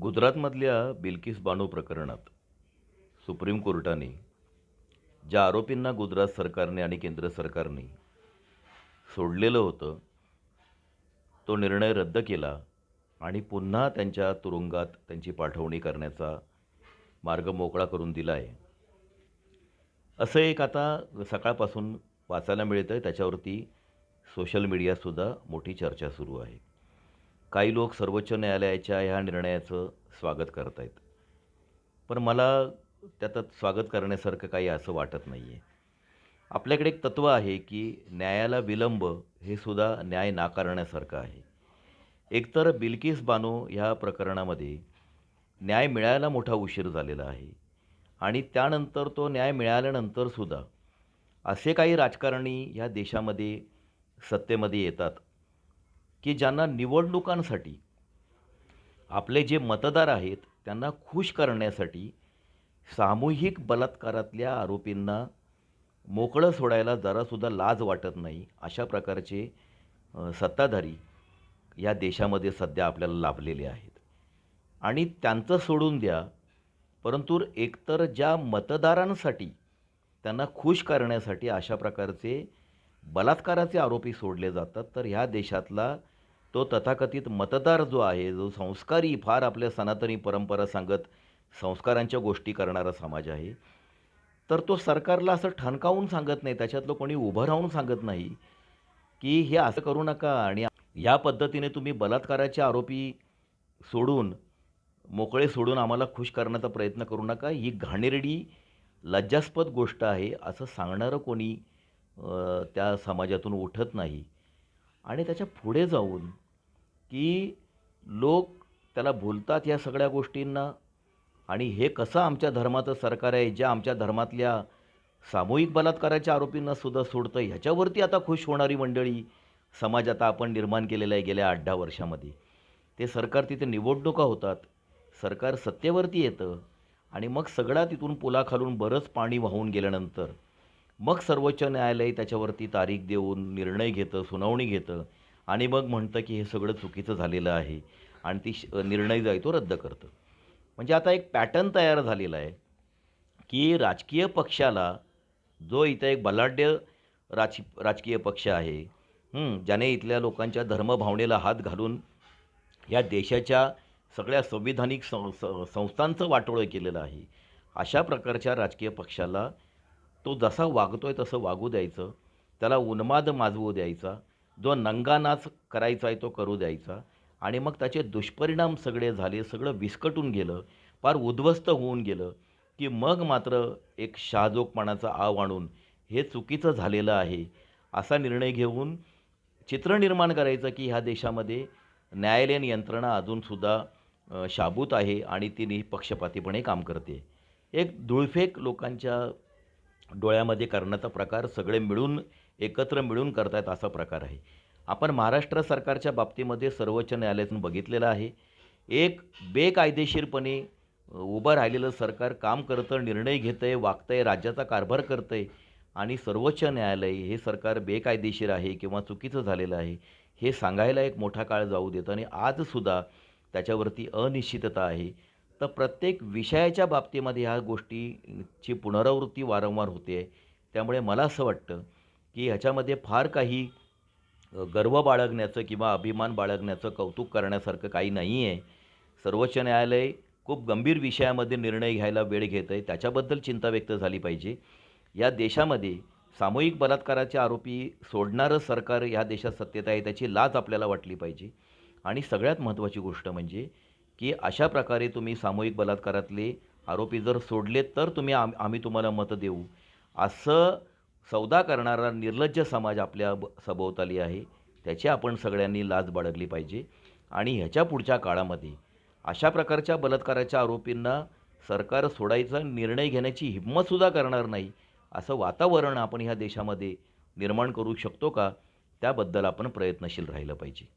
गुजरातमधल्या बिल्किस बानो प्रकरणात सुप्रीम कोर्टाने ज्या आरोपींना गुजरात सरकारने आणि केंद्र सरकारने सोडलेलं होतं तो निर्णय रद्द केला आणि पुन्हा त्यांच्या तुरुंगात त्यांची पाठवणी करण्याचा मार्ग मोकळा करून दिला आहे असं एक आता सकाळपासून वाचायला मिळतं आहे त्याच्यावरती सोशल मीडियातसुद्धा मोठी चर्चा सुरू आहे. काही लोक सर्वोच्च न्यायालयाच्या ह्या निर्णयाचं स्वागत करत आहेत पण मला त्यात स्वागत करण्यासारखं काही असं वाटत नाही आहे आपल्याकडे एक तत्त्व आहे की न्यायाला विलंब हे सुद्धा न्याय नाकारण्यासारखं आहे. एकतर बिल्किस बानो ह्या प्रकरणामध्ये न्याय मिळायला मोठा उशीर झालेला आहे आणि त्यानंतर तो न्याय मिळाल्यानंतरसुद्धा असे काही राजकारणी ह्या देशामध्ये सत्तेमध्ये येतात की ज्यांना निवडणुकांसाठी आपले जे मतदार आहेत त्यांना खुश करण्यासाठी सामूहिक बलात्कारातल्या आरोपींना मोकळं सोडायला जरासुद्धा लाज वाटत नाही अशा प्रकारचे सत्ताधारी या देशामध्ये सध्या आपल्याला लाभलेले आहेत. आणि त्यांचं सोडून द्या परंतु एकतर ज्या मतदारांसाठी त्यांना खुश करण्यासाठी अशा प्रकारचे बलात्काराचे आरोपी सोडले जातात तर ह्या देशातला तो तथाकथित मतदार जो आहे जो संस्कारी फार आपल्या सनातनी परंपरा सांगत संस्कारांच्या गोष्टी करणारा समाज आहे तर तो सरकारला असं ठणकावून सांगत नाही त्याच्यातलं कोणी उभं राहून सांगत नाही की हे असं करू नका आणि या पद्धतीने तुम्ही बलात्काराचे आरोपी सोडून मोकळे सोडून आम्हाला खुश करण्याचा प्रयत्न करू नका. ही घाणेरडी लज्जास्पद गोष्ट आहे असं सांगणारं कोणी त्या समाजातून उठत नाही. आणि त्याच्या पुढे जाऊन की लोक त्याला भुलतात या सगळ्या गोष्टींना. आणि हे कसं आमच्या धर्माचं सरकार आहे ज्या आमच्या धर्मातल्या सामूहिक बलात्काराच्या आरोपींना सुद्धा सोडतं ह्याच्यावरती आता खुश होणारी मंडळी समाज आता आपण निर्माण केलेला आहे गेल्या आठ दहा वर्षामध्ये. ते सरकार तिथे निवडणुका होतात सरकार सत्तेवरती येतं आणि मग सगळा तिथून पुलाखालून बरंच पाणी वाहून गेल्यानंतर मग सर्वोच्च न्यायालय त्याच्यावरती तारीख देऊन निर्णय घेतं सुनावणी घेतं. आणि मग म्हणतं की हे सगळं चुकीचं झालेलं आहे. आणि ती श- निर्णय जो आहे तो रद्द करतं. म्हणजे आता एक पॅटर्न तयार झालेला आहे की राजकीय पक्षाला जो इथं एक बलाढ्य राज राजकीय पक्ष आहे ज्याने इथल्या लोकांच्या धर्मभावनेला हात घालून या देशाच्या सगळ्या संविधानिक सं स- संस्थांचं वाटोळं केलेलं आहे. अशा प्रकारच्या राजकीय पक्षाला तो जसा वागतो आहे तसं वागू द्यायचं. त्याला उन्माद माजवू द्यायचा. जो नंगा नाच करायचा आहे तो करू द्यायचा. आणि मग त्याचे दुष्परिणाम सगळे झाले सगळं विस्कटून गेलं फार उद्ध्वस्त होऊन गेलं की मग मात्र एक शहाजोगपणाचा आव आणून हे चुकीचं झालेलं आहे असा निर्णय घेऊन चित्र निर्माण करायचं की ह्या देशामध्ये न्यायालयीन यंत्रणा अजूनसुद्धा शाबूत आहे आणि ती निपक्षपातीपणे काम करते. एक धुळफेक लोकांच्या डोळ्यामध्ये करण्याचा प्रकार सगळे मिळून एकत्र मिळून करतायत असा प्रकार आहे. आपण महाराष्ट्र सरकारच्या बाबतीमध्ये सर्वोच्च न्यायालयातून बघितलेलं आहे. एक बेकायदेशीरपणे उभं राहिलेलं सरकार काम करतं निर्णय घेतं आहे वागतं आहे राज्याचा कारभार करतं आहे आणि सर्वोच्च न्यायालय हे सरकार बेकायदेशीर आहे किंवा चुकीचं झालेलं आहे हे सांगायला एक मोठा काळ जाऊ देतं आणि आजसुद्धा त्याच्यावरती अनिश्चितता आहे. तर प्रत्येक विषयाच्या बाबतीमध्ये ह्या गोष्टीची पुनरावृत्ती वारंवार होते आहे. त्यामुळे मला असं वाटतं की ह्याच्यामध्ये फार काही गर्व बाळगण्याचं किंवा अभिमान बाळगण्याचं कौतुक करण्यासारखं काही नाही आहे सर्वोच्च न्यायालय खूप गंभीर विषयामध्ये निर्णय घ्यायला वेळ घेत आहे. त्याच्याबद्दल चिंता व्यक्त झाली पाहिजे. या देशामध्ये सामूहिक बलात्काराचे आरोपी सोडणारं सरकार ह्या देशात सत्तेत आहे त्याची लाच आपल्याला वाटली पाहिजे. आणि सगळ्यात महत्त्वाची गोष्ट म्हणजे की अशा प्रकारे तुम्ही सामूहिक बलात्कारातले आरोपी जर सोडले तर तुम्ही आम आम्ही तुम्हाला मतं देऊ. असं सौदा करणारा निर्लज्ज समाज आपल्या ब सभोवताली आहे. त्याची आपण सगळ्यांनी लाज बाळगली पाहिजे. आणि ह्याच्या पुढच्या काळामध्ये अशा प्रकारच्या बलात्काराच्या आरोपींना सरकार सोडायचा निर्णय घेण्याची हिंमतसुद्धा करणार नाही असं वातावरण आपण ह्या देशामध्ये निर्माण करू शकतो का? त्याबद्दल आपण प्रयत्नशील राहिलं पाहिजे.